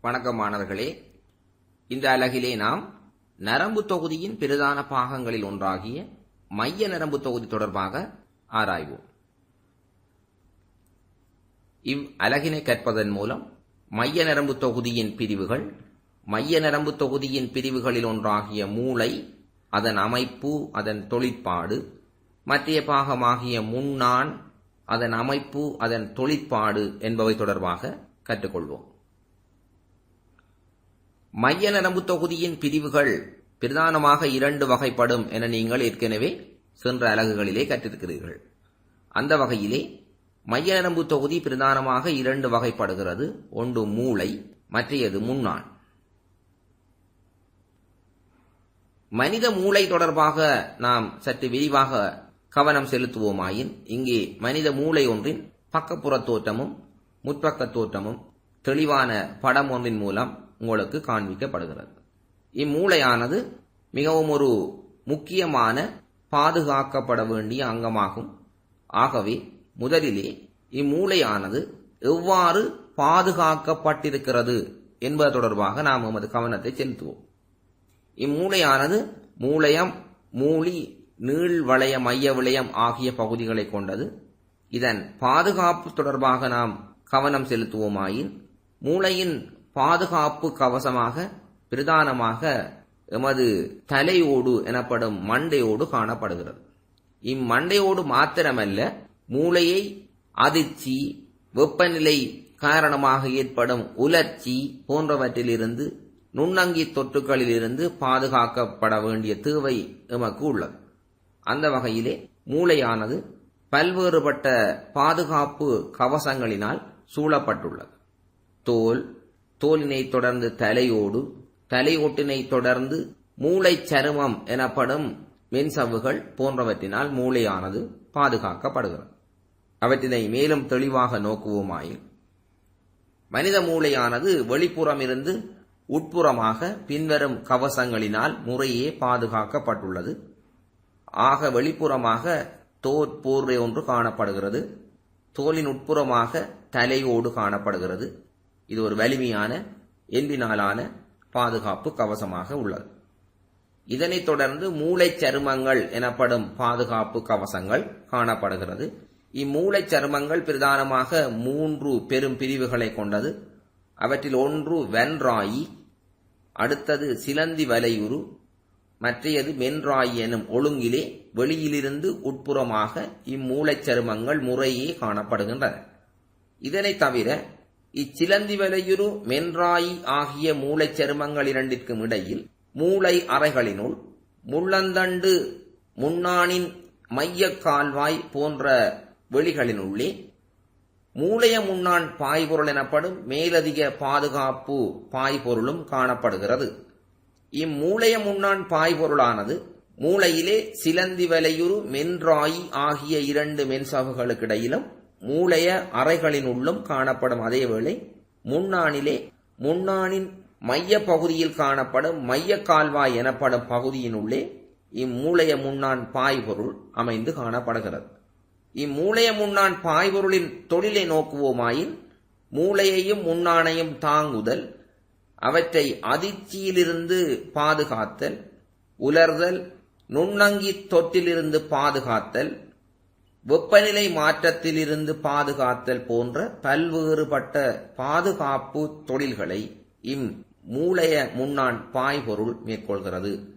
வணக்கம் மாணவர்களே இந்த அலகிலே நாம் நரம்பு தொகுதியின் பிரதான பாகங்களில் ஒன்றாகிய மைய நரம்பு தொகுதி தொடர்பாக ஆராய்வோம். இவ் அலகினை கற்பதன் மூலம் மைய நரம்பு தொகுதியின் பிரிவுகள் மைய நரம்பு தொகுதியின் பிரிவுகளில் ஒன்றாகிய மூளை அதன் அமைப்பு அதன் தொழிற்பாடு மற்றைய பாகமாகிய முன்னான் அதன் அமைப்பு அதன் தொழிற்பாடு என்பவை தொடர்பாக கற்றுக்கொள்வோம். மைய நரம்பு தொகுதியின் பிரிவுகள் பிரதானமாக இரண்டு வகைப்படும் என நீங்கள் ஏற்கனவே சென்ற அலகுகளிலே கற்றிருக்கிறீர்கள். அந்த வகையிலே மைய நரம்பு தொகுதி பிரதானமாக இரண்டு வகைப்படுகிறது. ஒன்று மூளை மற்றையது முன்னான் மனித மூளை தொடர்பாக நாம் சற்று விரிவாக கவனம் செலுத்துவோமாயின் இங்கே மனித மூளை ஒன்றின் பக்கப்புற தோற்றமும் முற்பக்க தோற்றமும் தெளிவான படம் ஒன்றின் மூலம் உங்களுக்கு காண்பிக்கப்படுகிறது. இம்மூளையானது மிகவும் ஒரு முக்கியமான பாதுகாக்கப்பட வேண்டிய அங்கமாகும். ஆகவே முதலிலே இம்மூளையானது எவ்வாறு பாதுகாக்கப்பட்டிருக்கிறது என்பது தொடர்பாக நாம் நமது கவனத்தை செலுத்துவோம். இம்மூளையானது மூளையம் மூளி நீள் வளைய மைய விளையம் ஆகிய பகுதிகளை கொண்டது. இதன் பாதுகாப்பு தொடர்பாக நாம் கவனம் செலுத்துவோமாயின் மூளையின் பாதுகாப்பு கவசமாக பிரதானமாக எமது தலையோடு எனப்படும் மண்டையோடு காணப்படுகிறது. இம்மண்டையோடு மாத்திரமல்ல மூளையை அதிர்ச்சி வெப்பநிலை காரணமாக ஏற்படும் உலர்ச்சி போன்றவற்றிலிருந்து நுண்ணங்கி தொற்றுகளிலிருந்து பாதுகாக்கப்பட வேண்டிய தேவை எமக்கு உள்ளது. அந்த வகையிலே மூளையானது பல்வேறுபட்ட பாதுகாப்பு கவசங்களினால் சூழப்பட்டுள்ளது. தோல் தோலினை தொடர்ந்து தலையோடு தலையோட்டினை தொடர்ந்து மூளை சருமம் எனப்படும் மென்சவ்வுகள் போன்றவற்றினால் மூளையானது பாதுகாக்கப்படுகிறது. அவற்றினை மேலும் தெளிவாக நோக்குவோமாயின் மனித மூளையானது வெளிப்புறம் இருந்து உட்புறமாக பின்வரும் கவசங்களினால் முறையே பாதுகாக்கப்பட்டுள்ளது. ஆக வெளிப்புறமாக தோற்போர்வை ஒன்று காணப்படுகிறது. தோலின் உட்புறமாக தலையோடு காணப்படுகிறது. இது ஒரு வலிமையான எண்பினாலான பாதுகாப்பு கவசமாக உள்ளது. இதனைத் தொடர்ந்து மூளை சருமங்கள் எனப்படும் பாதுகாப்பு கவசங்கள் காணப்படுகிறது. இம்மூளை சருமங்கள் பிரதானமாக மூன்று பெரும் பிரிவுகளை கொண்டது. அவற்றில் ஒன்று வென்ராயி அடுத்தது சிலந்தி வலையுறு மற்றையது மென்ராயி எனும் ஒழுங்கிலே வெளியிலிருந்து உட்புறமாக இம்மூளைச் சருமங்கள் முறையே காணப்படுகின்றன. இதனைத் தவிர இச்சிலந்தி வலையுரு மென்ராயி ஆகிய மூளைச் சருமங்கள் இரண்டிற்கும் இடையில் மூளை அறைகளினுள் முள்ளந்தண்டு முன்னானின் மையக் கால்வாய் போன்ற வெளிகளினுள்ளே மூளைய முன்னான் பாய்பொருள் எனப்படும் மேலதிக பாதுகாப்பு பாய்பொருளும் காணப்படுகிறது. இம்மூளைய முன்னான் பாய்பொருளானது மூளையிலே சிலந்தி வலையுறு மென்றாயி ஆகிய இரண்டு மென்சவுகளுக்கிடையிலும் மூளைய அறைகளினுள்ளும் காணப்படும். அதேவேளை முன்னானிலே முன்னானின் மைய பகுதியில் காணப்படும் மைய கால்வாய் எனப்படும் பகுதியினுள்ளே இம்மூளைய முன்னான் பாய்பொருள் அமைந்து காணப்படுகிறது. இம்மூளைய முன்னான் பாய்பொருளின் தொழிலை நோக்குவோமாயின் மூளையையும் முன்னானையும் தாங்குதல் அவற்றை அதிர்ச்சியிலிருந்து பாதுகாத்தல் உலர்தல் நுண்ணங்கி தொற்றிலிருந்து பாதுகாத்தல் வெப்பநிலை மாற்றத்திலிருந்து பாதுகாத்தல் போன்ற பல்வேறுபட்ட பாதுகாப்பு தொழில்களை இம் மூளைய முன்னான் பாய்பொருள் மேற்கொள்கிறது.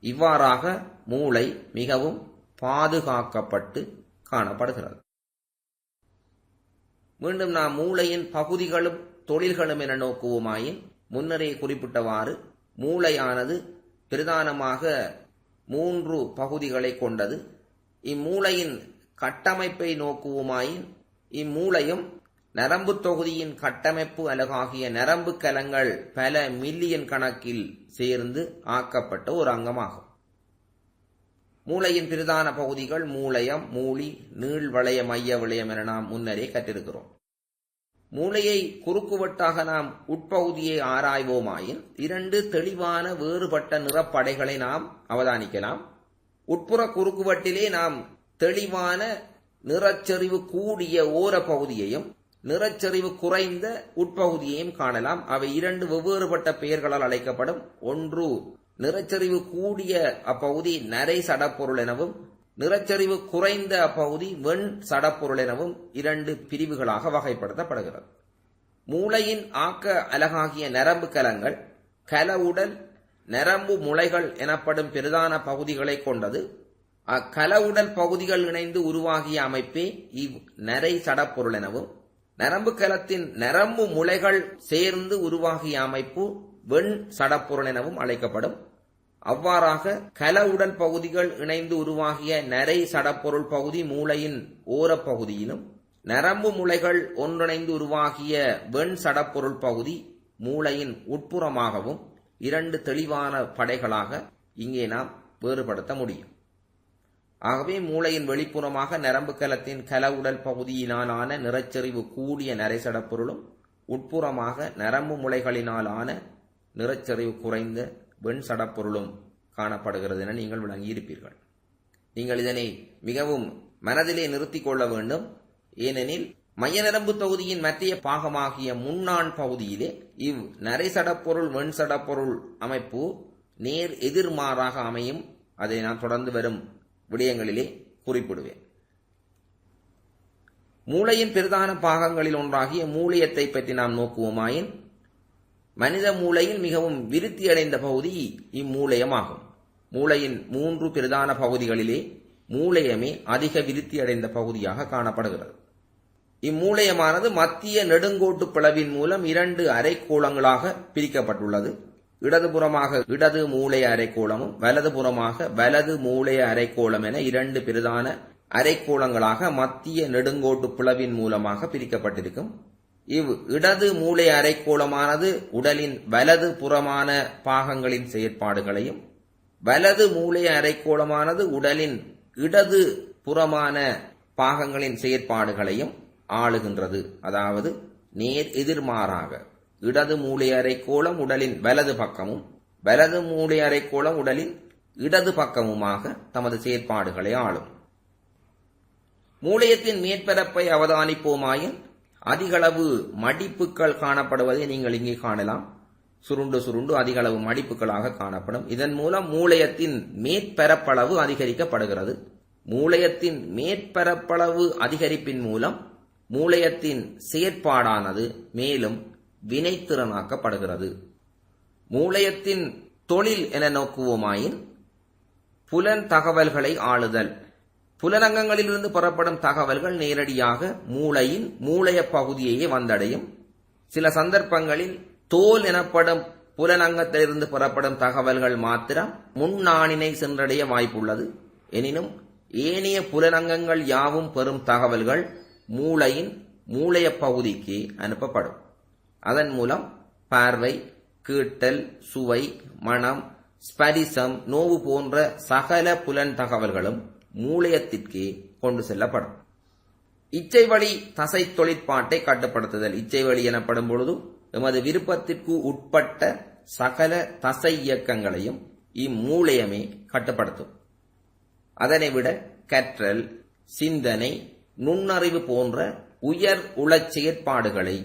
இவ்வாறாக மூளை மிகவும் பாதுகாக்கப்பட்டு காணப்படுகிறது. மீண்டும் நாம் மூளையின் பகுதிகளும் தொழில்களும் என நோக்குவோமாயின் முன்னரே குறிப்பிட்டவாறு மூளையானது பிரதானமாக மூன்று பகுதிகளை கொண்டது. இம்மூளையின் கட்டமைப்பை நோக்குவோமாயின் இம்மூளையும் நரம்பு தொகுதியின் கட்டமைப்பு அலகாகிய நரம்பு கலங்கள் பல மில்லியன் கணக்கில் சேர்ந்து ஆக்கப்பட்ட ஒரு அங்கமாகும். மூளையின் பிரதான பகுதிகள் மூளையம் மூளி நீள் வளைய மைய விளையம் என நாம் முன்னரே கற்றிருக்கிறோம். மூளையை குறுக்குவட்டாக நாம் உட்பகுதியை ஆராய்வோமாயின் இரண்டு தெளிவான வேறுபட்ட நிறப்படைகளை நாம் அவதானிக்கலாம். உட்புற குறுக்குவட்டிலே நாம் தெளிவான நிறச்சரிவு கூடிய ஓர பகுதியையும் குறைந்த உட்பகுதியையும் காணலாம். அவை இரண்டு வெவ்வேறுபட்ட பெயர்களால் அழைக்கப்படும். ஒன்று நிறச்சரிவு கூடிய அப்பகுதி நரை சடப்பொருள் எனவும் நிறச்சரிவு குறைந்த அப்பகுதி வெண் சடப்பொருள் எனவும் இரண்டு பிரிவுகளாக வகைப்படுத்தப்படுகிறது. மூளையின் ஆக்க அலகாகிய நரம்பு கலங்கள் கல உடல் நரம்பு முளைகள் எனப்படும் பிரதான பகுதிகளை கொண்டது. அக்கலவுடல் பகுதிகள் இணைந்து உருவாகிய அமைப்பே இவ் நரை சடப்பொருள் எனவும் நரம்பு கலத்தின் நரம்பு முளைகள் சேர்ந்து உருவாகிய அமைப்பு வெண் சடப்பொருள் எனவும் அழைக்கப்படும். அவ்வாறாக கல உடல் பகுதிகள் இணைந்து உருவாகிய நரை சடப்பொருள் பகுதி மூளையின் ஓரப்பகுதியிலும் நரம்பு முளைகள் ஒன்றிணைந்து உருவாகிய வெண் சடப்பொருள் பகுதி மூளையின் உட்புறமாகவும் இரண்டு தெளிவான படைகளாக இங்கே நாம் வேறுபடுத்த முடியும். ஆகவே மூளையின் வெளிப்புறமாக நரம்பு கலத்தின் கல உடல் பகுதியினாலான நிறச்சரிவு கூடிய நரைசடப்பொருளும் உட்புறமாக நரம்பு முளைகளினாலான நிறச்சரிவு குறைந்த வெண் சடப்பொருளும் காணப்படுகிறது என நீங்கள் விளங்கியிருப்பீர்கள். நீங்கள் இதனை மிகவும் மனதிலே நிறுத்திக் கொள்ள வேண்டும். ஏனெனில் மைய நரம்பு தொகுதியின் மத்திய பாகமாகிய முன்னான் பகுதியிலே இவ் நரைசடப்பொருள் வெண் சடப்பொருள் அமைப்பு நேர் எதிர்மாறாக அமையும். அதை நான் தொடர்ந்து வரும் விடயங்களிலே குறிப்பிடுவேன். மூளையின் பிரதான பாகங்களில் ஒன்றாகிய மூலியத்தை பற்றி நாம் நோக்குவோமாயின் மனித மூளையில் மிகவும் விருத்தியடைந்த பகுதி இம்மூளையமாகும். மூளையின் மூன்று பிரதான பகுதிகளிலே மூளையமே அதிக விருத்தியடைந்த பகுதியாக காணப்படுகிறது. இம்மூளையமானது மத்திய நெடுங்கோட்டு பிளவின் மூலம் இரண்டு அரைக்கோளங்களாக பிரிக்கப்பட்டுள்ளது. இடதுபுறமாக இடது மூளைய அரைக்கோளமும் வலதுபுறமாக வலது மூளைய அரைக்கோளம் என இரண்டு பிரதான அரைக்கோளங்களாக மத்திய நெடுங்கோட்டு பிளவின் மூலமாக பிரிக்கப்பட்டிருக்கும். இவ் இடது மூளை அரைக்கோளமானது உடலின் வலது புறமான பாகங்களின் செயற்பாடுகளையும் வலது மூளை அரைக்கோளமானது உடலின் இடது புறமான பாகங்களின் செயற்பாடுகளையும் ஆளுகின்றது. அதாவது நேர் எதிர்மாறாக. இடது மூளை அரைக்கோளம் உடலின் வலது பக்கமும் வலது மூளை அரைக்கோளம் உடலின் இடது பக்கமுமாக தமது செயற்பாடுகளை ஆளும். மூளையத்தின் மேற்பரப்பை அவதானிப்போமாயின் அதிகளவு மடிப்புகள் காணப்படுவதை நீங்கள் இங்கே காணலாம். சுருண்டு சுருண்டு அதிகளவு மடிப்புகளாக காணப்படும். இதன் மூலம் மூளையத்தின் மேற்பரப்பளவு அதிகரிக்கப்படுகிறது. மூளையத்தின் மேற்பரப்பளவு அதிகரிப்பின் மூலம் மூளையத்தின் செயற்பாடானது மேலும் வினைத்திறனாக்கப்படுகிறது. மூளையத்தின் தொழில் என நோக்குவோமாயின் புலன் தகவல்களை ஆளுதல். புலனங்கங்களிலிருந்து பெறப்படும் தகவல்கள் நேரடியாக மூளையின் மூளைய பகுதியையே வந்தடையும். சில சந்தர்ப்பங்களில் தோல் எனப்படும் புலனங்கத்திலிருந்து பெறப்படும் தகவல்கள் மாத்திரம் முன்னாணினை சென்றடைய வாய்ப்புள்ளது. எனினும் ஏனைய புலனங்கங்கள் யாவும் பெறும் தகவல்கள் மூளையின் மூளைய பகுதிக்கு அனுப்பப்படும். அதன் மூலம் பார்வை கீட்டல் சுவை மனம் ஸ்பரிசம் நோவு போன்ற சகல புலன் தகவல்களும் மூளையத்திற்கே கொண்டு செல்லப்படும். இச்சை வழி தசை தொழிற்பாட்டை கட்டுப்படுத்துதல். இச்சை வழி எனப்படும் பொழுது எமது விருப்பத்திற்கு உட்பட்ட சகல தசை இயக்கங்களையும் இம்மூளையமே கட்டுப்படுத்தும். அதனை விட கற்றல் சிந்தனை நுண்ணறிவு போன்ற உயர் உளச் செயற்பாடுகளை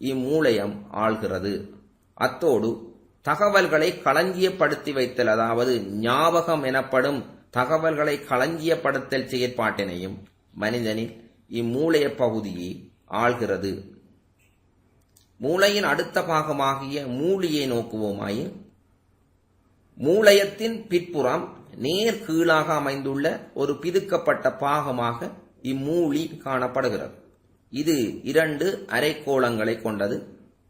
இம்மூளையம் ஆள்கிறது. அத்தோடு தகவல்களை களஞ்சியப்படுத்தி வைத்தல் அதாவது ஞாபகம் எனப்படும் தகவல்களை களஞ்சியப்படுத்தல் செயற்பாட்டினையும் மனிதனின் இம்மூளைய பகுதியை ஆள்கிறது. மூளையின் அடுத்த பாகமாகிய மூலியை நோக்குவோமாயின் மூளையத்தின் பிற்புறம் நேர் கீழாக அமைந்துள்ள ஒரு பிதுக்கப்பட்ட பாகமாக இம்மூலி காணப்படுகிறது. இது இரண்டு அரைக்கோளங்களை கொண்டது.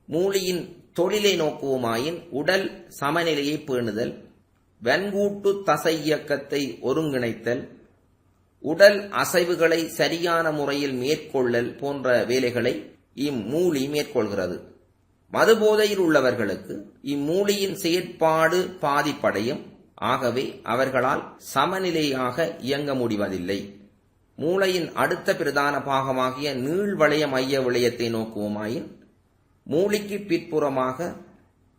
மூலியின் தொழிலை நோக்குவோமாயின் உடல் சமநிலையை பேணுதல் வெண்கூட்டு தசை இயக்கத்தை ஒருங்கிணைத்தல் உடல் அசைவுகளை சரியான முறையில் மேற்கொள்ளல் போன்ற வேலைகளை இம்மூலி மேற்கொள்கிறது. மதுபோதையில் உள்ளவர்களுக்கு இம்மூலியின் செயற்பாடு பாதிப்படையும். ஆகவே அவர்களால் சமநிலையாக இயங்க முடிவதில்லை. மூளையின் அடுத்த பிரதான பாகமாகிய நீள்வளைய மைய விளையத்தை நோக்குவோமாயின் மூளைக்கு பிற்புறமாக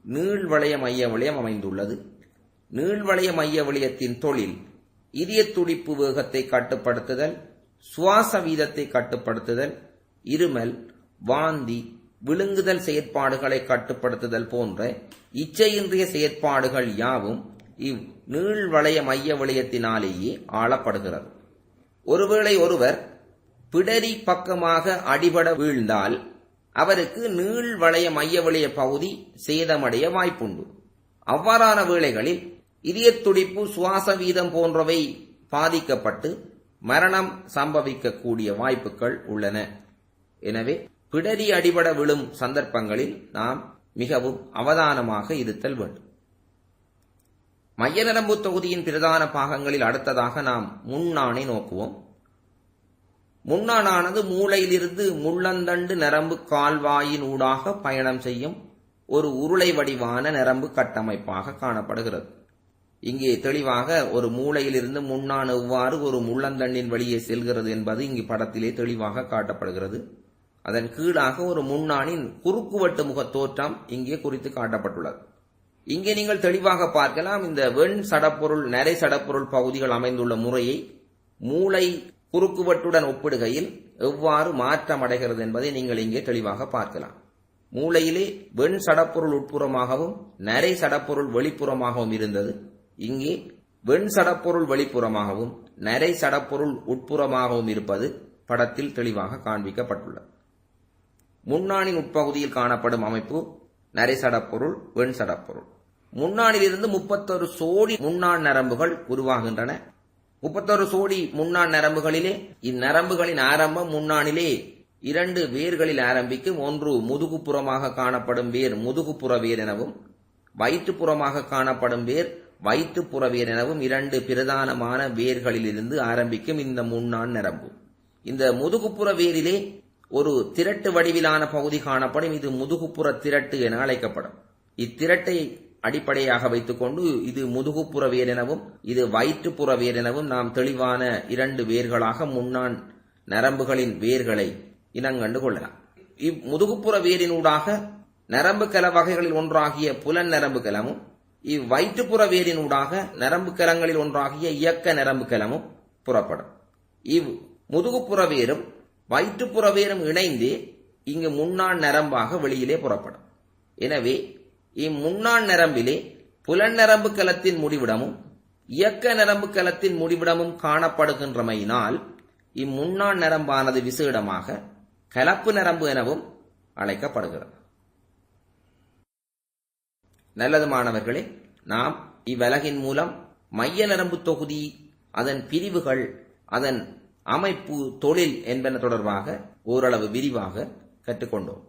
நீள்வளைய மைய விளையம் அமைந்துள்ளது. நீள்வளைய மைய விளையத்தின் தொழில் இதய துடிப்பு வேகத்தை கட்டுப்படுத்துதல் சுவாச வீதத்தை கட்டுப்படுத்துதல் இருமல் வாந்தி விழுங்குதல் செயற்பாடுகளை கட்டுப்படுத்துதல் போன்ற இச்சையின்றிய செயற்பாடுகள் யாவும் இவ் நீள்வளைய மைய விளையத்தினாலேயே ஆளப்படுகிறது. ஒருவேளை ஒருவர் பிடரி பக்கமாக அடிபட வீழ்ந்தால் அவருக்கு நீள்வளைய மைய வளைய பகுதி சேதமடைய வாய்ப்புண்டு. அவ்வாறான வேளைகளில் இதய துடிப்பு சுவாச வீதம் போன்றவை பாதிக்கப்பட்டு மரணம் சம்பவிக்கக்கூடிய வாய்ப்புகள் உள்ளன. எனவே பிடரி அடிபட விழும் சந்தர்ப்பங்களில் நாம் மிகவும் அவதானமாக இருத்தல் வேண்டும். மைய நரம்பு தொகுதியின் பிரதான பாகங்களில் அடுத்ததாக நாம் முன்னானை நோக்குவோம். முன்னானானது மூளையிலிருந்து முள்ளந்தண்டு நரம்பு கால்வாயின் ஊடாக பயணம் செய்யும் ஒரு உருளை வடிவான நரம்பு கட்டமைப்பாக காணப்படுகிறது. இங்கே தெளிவாக ஒரு மூளையிலிருந்து முன்னான் எவ்வாறு ஒரு முள்ளந்தண்டின் வழியே செல்கிறது என்பது இங்கு படத்திலே தெளிவாக காட்டப்படுகிறது. அதன் கீழாக ஒரு முன்னானின் குறுக்குவட்டு முக தோற்றம் இங்கே குறித்து காட்டப்பட்டுள்ளது. இங்கே நீங்கள் தெளிவாக பார்க்கலாம் இந்த வெண் சடப்பொருள் நரை சடப்பொருள் பகுதிகள் அமைந்துள்ள முறையை மூளை குறுக்குவட்டுடன் ஒப்பிடுகையில் எவ்வாறு மாற்றம் அடைகிறது என்பதை நீங்கள் இங்கே தெளிவாக பார்க்கலாம். மூளையிலே வெண் சடப்பொருள் உட்புறமாகவும் நரை சடப்பொருள் வெளிப்புறமாகவும் இருந்தது. இங்கே வெண் சடப்பொருள் வெளிப்புறமாகவும் நரை சடப்பொருள் உட்புறமாகவும் இருப்பது படத்தில் தெளிவாக காண்பிக்கப்பட்டுள்ளது. முன்னானின் உட்பகுதியில் காணப்படும் அமைப்பு நரை சடப்பொருள் வெண் சடப்பொருள் முன்னானிலிருந்து முப்பத்தொரு சோடி முன்னான் நரம்புகள் உருவாகின்றன. முப்பத்தொரு சோடி முன்னான் நரம்புகளிலே இந்நரம்புகளின் ஆரம்பம் முன்னானிலே இரண்டு வேர்களில் ஆரம்பிக்கும் ஒன்று முதுகுப்புறமாக காணப்படும் வேர் முதுகுப்புற வேர் எனவும் வயிற்றுப்புறமாக காணப்படும் வேர் வயிற்றுப்புற வேர் எனவும் இரண்டு பிரதானமான வேர்களிலிருந்து ஆரம்பிக்கும் இந்த முன்னான் நரம்பு. இந்த முதுகுப்புற வேரிலே ஒரு திரட்டு வடிவிலான பகுதி காணப்படும். இது முதுகுப்புற திரட்டு என அழைக்கப்படும். இத்திரட்டை அடிப்படையாக வைத்துக்கொண்டு இது முதுகுப்புற வேர் எனவும் இது வயிற்றுப்புற வேர் எனவும் நாம் தெளிவான இரண்டு வேர்களாக முன்னான் நரம்புகளின் வேர்களை இனங்கண்டு கொள்ளலாம். இவ் முதுகுப்புற வேரினூடாக நரம்பு கல வகைகளில் ஒன்றாகிய புலன் நரம்பு கலமும் இவ்வயிற்றுப்புற வேரினூடாக நரம்பு கலங்களில் ஒன்றாகிய இயக்க நரம்பு கலமும் புறப்படும். இவ் முதுகுப்புற வேரும் வயிற்றுப்புற வேரும் இணைந்து இங்கு முன்னான் நரம்பாக வெளியிலே புறப்படும். எனவே இம்முன்னான் நரம்பிலே புலன் நரம்பு கலத்தின் முடிவிடமும் இயக்க நரம்பு கலத்தின் முடிவிடமும் காணப்படுகின்றமையினால் இம்முன்னான் நரம்பானது விசேடமாக கலப்பு நரம்பு எனவும் அழைக்கப்படுகிறது. நல்லது மாணவர்களே நாம் இவ்வலகின் மூலம் மைய நரம்பு தொகுதி அதன் பிரிவுகள் அதன் அமைப்பு தொழில் என்பன தொடர்பாக ஓரளவு விரிவாக கற்றுக்கொண்டோம்.